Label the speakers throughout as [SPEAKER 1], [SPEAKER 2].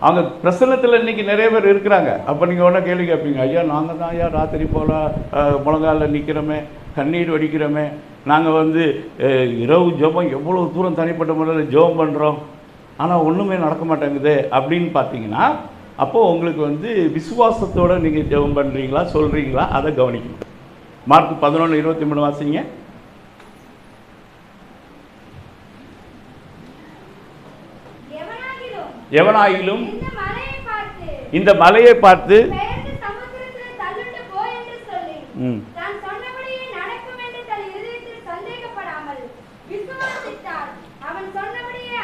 [SPEAKER 1] அவங்க பிரசன்னத்தில் இன்னைக்கு நிறைய பேர் இருக்கிறாங்க. அப்போ நீங்கள் ஒன்றா கேள்வி கேட்பீங்க ஐயா நாங்கள் தான் ஐயா ராத்திரி போல் முழங்காலில் நிற்கிறோமே கண்ணீர் வடிக்கிறோமே. நாங்கள் வந்து இரவு ஜெபம் எவ்வளோ தூரம் தனிப்பட்ட முறையில் ஜெபம் பண்ணுறோம் ஆனால் ஒன்றுமே நடக்க மாட்டேங்குது அப்படின்னு பார்த்தீங்கன்னா அப்போது உங்களுக்கு வந்து விசுவாசத்தோடு நீங்கள் ஜெபம் பண்ணுறீங்களா சொல்கிறீங்களா அதை கவனிக்கணும். மார்க் பதினொன்று இருபத்தி மூணு வாசிங்க
[SPEAKER 2] எவனாகிலும்
[SPEAKER 1] எவனாயிலும்
[SPEAKER 2] இந்த மலையை பார்த்து
[SPEAKER 1] இந்த மலையை பார்த்து
[SPEAKER 2] பெயர்ந்து சமுத்திரத்திலே தள்ளிட்டு போ என்று சொல்லி
[SPEAKER 1] ம்.
[SPEAKER 2] தான் சொன்னபடியே நடக்கும் என்று தன் இருதயத்தில் சந்தேகப்படாமல் விசுவாசித்தார் அவன் சொன்னபடியே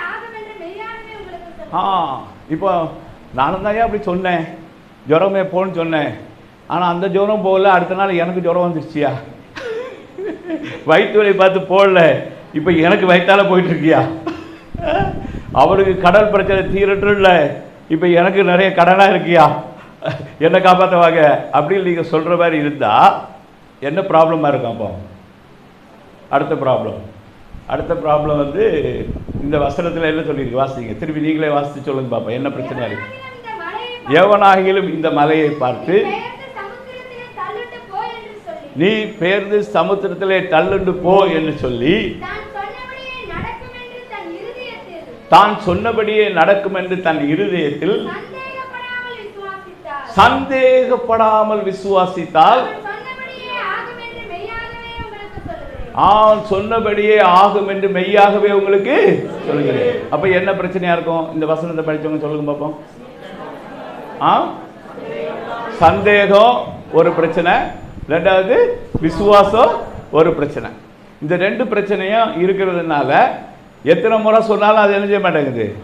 [SPEAKER 2] ஆகும் என்று மெய்யாகவே உங்களுக்கு
[SPEAKER 1] ஆ. இப்போ நானும் தான் அப்படி சொன்னேன். ஜுரமே போன்னு சொன்னேன். ஆனால் அந்த ஜுரம் போகல. அடுத்த நாள் எனக்கு ஜுரம் வந்துருச்சியா? வயிற்று வலி பார்த்து போடல. இப்போ எனக்கு வயிற்றால போயிட்டு அவருக்கு கடல் பிரச்சனை தீரட்டும் இல்லை. இப்போ எனக்கு நிறைய கடனாக இருக்கியா? என்னை காப்பாற்றுவாங்க அப்படின்னு நீங்கள் சொல்கிற மாதிரி இருந்தால் என்ன ப்ராப்ளமாக இருக்கும் அப்போ? அடுத்த ப்ராப்ளம் அடுத்த ப்ராப்ளம் வந்து இந்த வசனத்தில் என்ன சொல்லியிருக்கு? வாசிங்க. திருப்பி நீங்களே வாசித்து சொல்லுங்க பாப்பா. என்ன பிரச்சனை இருக்கு?
[SPEAKER 2] எவனாகிலும் இந்த மலையை பார்த்து
[SPEAKER 1] இந்த மலையை பார்த்து நீ பேர்ந்து சமுத்திரத்திலே தள்ளுண்டு போ என்று சொல்லி
[SPEAKER 2] தான் சொன்னபடியே நடக்கும் என்று தன் இருதயத்தில்
[SPEAKER 1] தான் சொன்னபடியே நடக்கும் என்று தன் இருதயத்தில்
[SPEAKER 2] சந்தேகப்படாமல்
[SPEAKER 1] விசுவாசித்தால்.
[SPEAKER 2] அவன் சொன்னபடியே ஆகும் என்று மெய்யாகவே உங்களுக்கு சொல்லுகிறேன்.
[SPEAKER 1] ஆம் சொன்னபடியே ஆகும் என்று மெய்யாகவே உங்களுக்கு சொல்லுகிறேன். அப்ப என்ன பிரச்சனையா இருக்கும்? இந்த வசனத்தை படிச்சவங்க சொல்லுங்க பார்ப்போம் ஆ? சந்தேகம் ஒரு பிரச்சனை ரெண்டாவது விசுவாசம் ஒரு பிரச்சனை. இந்த ரெண்டு பிரச்சனையும் இருக்கிறதுனால எத்தனை முறை சொன்னாலும் அது என்ன செய்ய மாட்டேங்குது?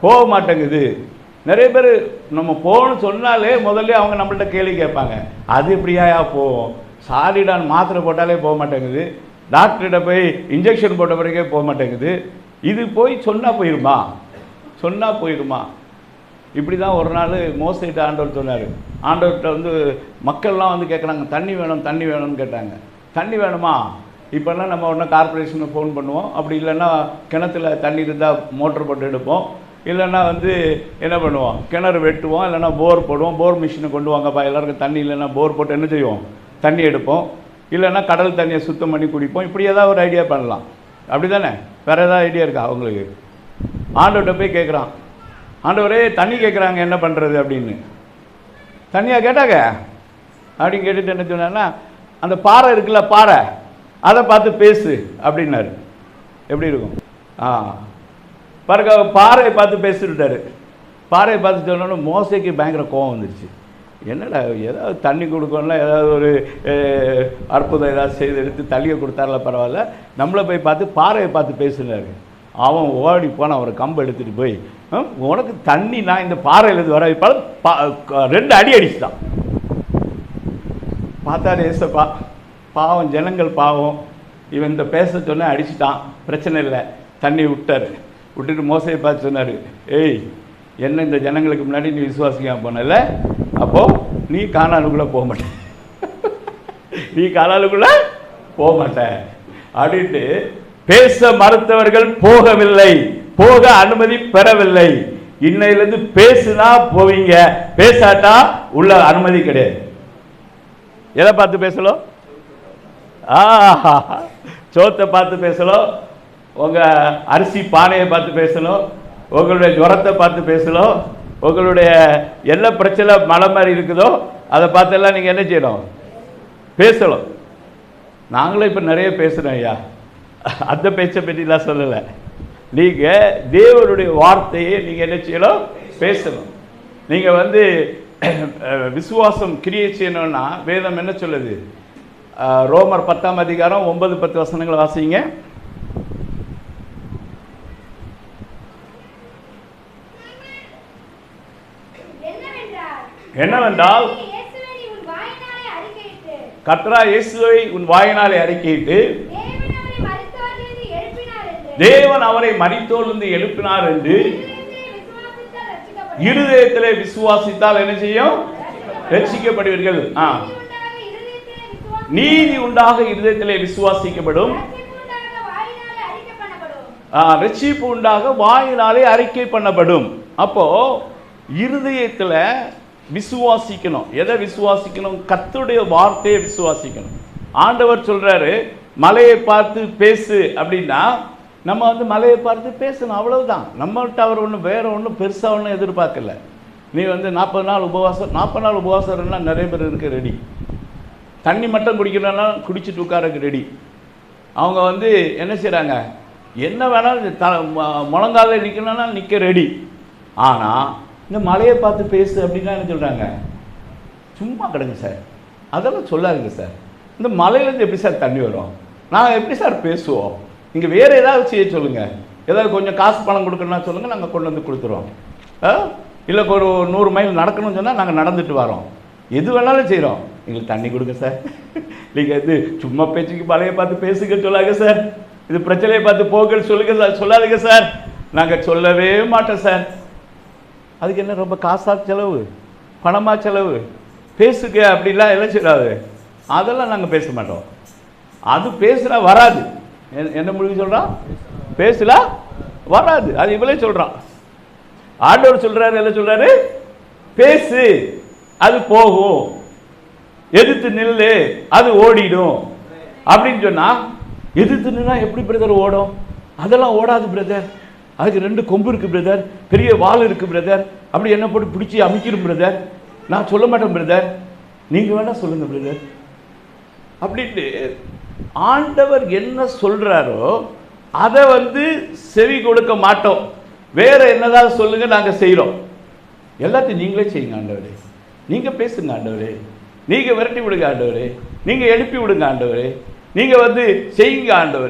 [SPEAKER 1] போக மாட்டேங்குது. நிறைய பேர் நம்ம போகணும்னு சொன்னாலே முதல்ல அவங்க நம்மள்ட்ட கேள்வி கேட்பாங்க. அது எப்படியா போவோம் சாலிடான் மாத்திரை போட்டாலே போக மாட்டேங்குது. டாக்டர்கிட்ட போய் இன்ஜெக்ஷன் போட்ட பிறகே போக மாட்டேங்குது. இது போய் சொன்னால் போயிருமா? சொன்னால் போயிருமா? இப்படி தான் ஒரு நாள் மோசிட்ட ஆண்டவர் சொன்னார். ஆண்டவர்கிட்ட வந்து மக்கள்லாம் வந்து கேட்குறாங்க தண்ணி வேணும் தண்ணி வேணும்னு கேட்டாங்க. தண்ணி வேணுமா? இப்போல்லாம் நம்ம ஒன்று கார்பரேஷனுக்கு ஃபோன் பண்ணுவோம். அப்படி இல்லைன்னா கிணத்துல தண்ணி இருந்தால் மோட்ரு போட்டு எடுப்போம். இல்லைன்னா வந்து என்ன பண்ணுவோம்? கிணறு வெட்டுவோம். இல்லைன்னா போர் போடுவோம். போர் மிஷினை கொண்டு வாங்கப்பா. எல்லாருக்கும் தண்ணி இல்லைன்னா போர் போட்டு என்ன செய்வோம்? தண்ணி எடுப்போம். இல்லைன்னா கடல் தண்ணியை சுத்தம் பண்ணி குடிப்போம். இப்படி ஏதாவது ஒரு ஐடியா பண்ணலாம். அப்படி தானே வேறு ஏதாவது ஐடியா இருக்கா அவங்களுக்கு? ஆண்டவர்கிட்ட போய் கேட்குறான் ஆண்டவரே தண்ணி கேட்குறாங்க என்ன பண்ணுறது அப்படின்னு. தண்ணியாக கேட்டாங்க. அப்படின்னு கேட்டுட்டு என்ன சொன்னார்னா அந்த பாறை இருக்குல்ல பாறை? அதை பார்த்து பேசு அப்படின்னாரு. எப்படி இருக்கும்? ஆ. பாருங்க பாறையை பார்த்து பேசிட்டாரு. பாறையை பார்த்து சொன்னோன்னு மோசைக்கு பயங்கர கோவம் வந்துருச்சு. என்னடா ஏதாவது தண்ணி கொடுக்கணும்னா ஏதாவது ஒரு அற்புதம் ஏதாவது செய்து எடுத்து தள்ளியை கொடுத்தாரில்ல பரவாயில்ல. நம்மளை போய் பார்த்து பாறையை பார்த்து பேசினாரு. அவன் ஓடி போனான் ஒரு கம்பு எடுத்துகிட்டு போய் உனக்கு தண்ணி நான் இந்த பாறையிலேருந்து வர வைப்பால் பா ரெண்டு அடி அடிச்சுட்டான். பார்த்தாரு ஏசப்பா. பாவம் ஜனங்கள் பாவம். இவன் இந்த பேச சொன்னால் அடிச்சிட்டான். பிரச்சனை இல்லை. தண்ணி விட்டார். விட்டுட்டு மோசையை பார்த்து சொன்னார் ஏய் என்ன இந்த ஜனங்களுக்கு முன்னாடி நீ விசுவாசிக்காம போனல அப்போ நீ காணாலுக்குள்ளே போக மாட்டேன் நீ காணாலுக்குள்ள போக மாட்ட. அப்படின்ட்டு பேச மறுத்தவர்கள் போகவில்லை. போக அனுமதி பெறவில்லை. இன்னையிலிருந்து பேசுனா போவீங்க. பேசாட்டா உள்ள அனுமதி கிடையாது. எதை பார்த்து பேசலாம் ஆஹா. சோத்தை பார்த்து பேசலாம் உங்கள் அரிசி பானையை பார்த்து பேசணும். உங்களுடைய ஜுரத்தை பார்த்து பேசணும். உங்களுடைய என்ன பிரச்சனை மலை மாதிரி இருக்குதோ அதை பார்த்தெல்லாம் நீங்கள் என்ன செய்யணும்? பேசலாம் நாங்களும் இப்போ நிறைய பேசுகிறோம் ஐயா. அந்த பேச்சை பற்றிலாம் சொல்லலை. நீங்கள் தேவனுடைய வார்த்தையை நீங்கள் என்ன செய்யணும்? பேசணும். நீங்கள் வந்து விசுவாசம் கிரியை செய்யணும்னா வேதம் என்ன சொல்லுது? ரோமர் பத்தாம் அதிகாரம் ஒன்பது பத்து வசனங்களை வாசிங்க.
[SPEAKER 2] என்னவென்றால்
[SPEAKER 1] கத்ரா இயேசுவை உன் வாயினாலே அறிக்கையிட்டு
[SPEAKER 2] தேவன் அவரை மரித்தோரிலிருந்து எழுப்பினார் என்று இருதயத்திலே. விசுவாசித்தால்
[SPEAKER 1] என்ன செய்யும்? ரட்சிக்கப்படுவீர்கள். ஆ.
[SPEAKER 2] நீதி உண்டாக இருதயத்திலே
[SPEAKER 1] விசுவாசிக்கப்படும்.
[SPEAKER 2] ரட்சிப்பு உண்டாக வாயினாலே அறிக்கை பண்ணப்படும்.
[SPEAKER 1] அப்போ இருதயத்தில் விசுவாசிக்கணும். எதை விசுவாசிக்கணும்? கத்துடைய வார்த்தையை விசுவாசிக்கணும். ஆண்டவர் சொல்றாரு மலையை பார்த்து பேசு அப்படின்னா நம்ம வந்து மலையை பார்த்து பேசணும் அவ்வளவுதான். நம்மகிட்ட அவர் ஒன்றும் வேற ஒன்றும் பெருசாக ஒன்றும் எதிர்பார்க்கல. நீ வந்து நாற்பது நாள் உபவாசம் நாற்பது நாள் உபவாசம்னா நிறைய பேர் இருக்க ரெடி தண்ணி மட்டும் குடிக்கணும்னா குடிச்சிட்டு உட்காரக்கு ரெடி அவங்க வந்து என்ன செய்கிறாங்க என்ன வேணாலும் த ம- முழங்கால நிற்கணும்னா நிற்க ரெடி ஆனால் இந்த மலையை பார்த்து பேசு அப்படின்னா என்ன சொல்கிறாங்க சும்மா கிடங்க சார் அதெல்லாம் சொல்லாதுங்க சார் இந்த மலையிலேருந்து எப்படி சார் தண்ணி வரும்? நாங்கள் எப்படி சார் பேசுவோம்? இங்கே வேறு ஏதாவது செய்ய சொல்லுங்கள் ஏதாவது கொஞ்சம் காசு பணம் கொடுக்கணும்னா சொல்லுங்கள் நாங்கள் கொண்டு வந்து கொடுத்துருவோம். இல்லை ஒரு நூறு மைல் நடக்கணும்னு சொன்னால் நாங்கள் நடந்துட்டு வரோம். எது வேணாலும் செய்கிறோம் எங்களுக்கு தண்ணி கொடுங்க சார். நீங்கள் இது சும்மா பேச்சுக்கு பழைய பார்த்து பேசுங்க சொல்லாங்க சார். இது பிரச்சனையை பார்த்து போக சொல்லுங்க சார். சொல்லாதீங்க சார். நாங்கள் சொல்லவே மாட்டோம் சார். அதுக்கு என்ன ரொம்ப காசாக செலவு? பணமாக செலவு? பேசுங்க அப்படிலாம் எல்லாம் சொல்லாது அதெல்லாம் நாங்கள் பேச மாட்டோம். அது பேசுனா வராது. என்ன- என்ன மொழி பேசலாம் வராது. அது இவளே சொல்கிறான் ஆண்டவர் சொல்கிறாரு என்ன சொல்கிறாரு பேசு. அது போகும். எதிர்த்து நில்லு அது ஓடிடும். அப்படின்னு சொன்னா எதிர்த்து நின்னா எப்படி பிரதர் ஓடும்? அதெல்லாம் ஓடாது பிரதர் அதுக்கு ரெண்டு கொம்பு இருக்கு பிரதர் பெரிய வால் இருக்கு பிரதர் அப்படி என்ன போட்டு பிடிச்சி அமைக்கிடும் பிரதர் நான் சொல்ல மாட்டேன் பிரதர் நீங்க வேணா சொல்லுங்க பிரதர் அப்படின்ட்டு ஆண்டவர் என்ன சொல்றாரோ அதை வந்து செவி கொடுக்க மாட்டோம். வேற என்னதான் சொல்லுங்க நாங்கள் செய்கிறோம் எல்லாத்தையும் நீங்களே செய்யுங்க ஆண்டவரே. நீங்க பேசுங்க ஆண்டவரே. நீங்கள் விரட்டி விடுங்க ஆண்டவரே. நீங்கள் எழுப்பி விடுங்க ஆண்டவரே. நீங்கள் வந்து செய்யுங்க ஆண்டவரே.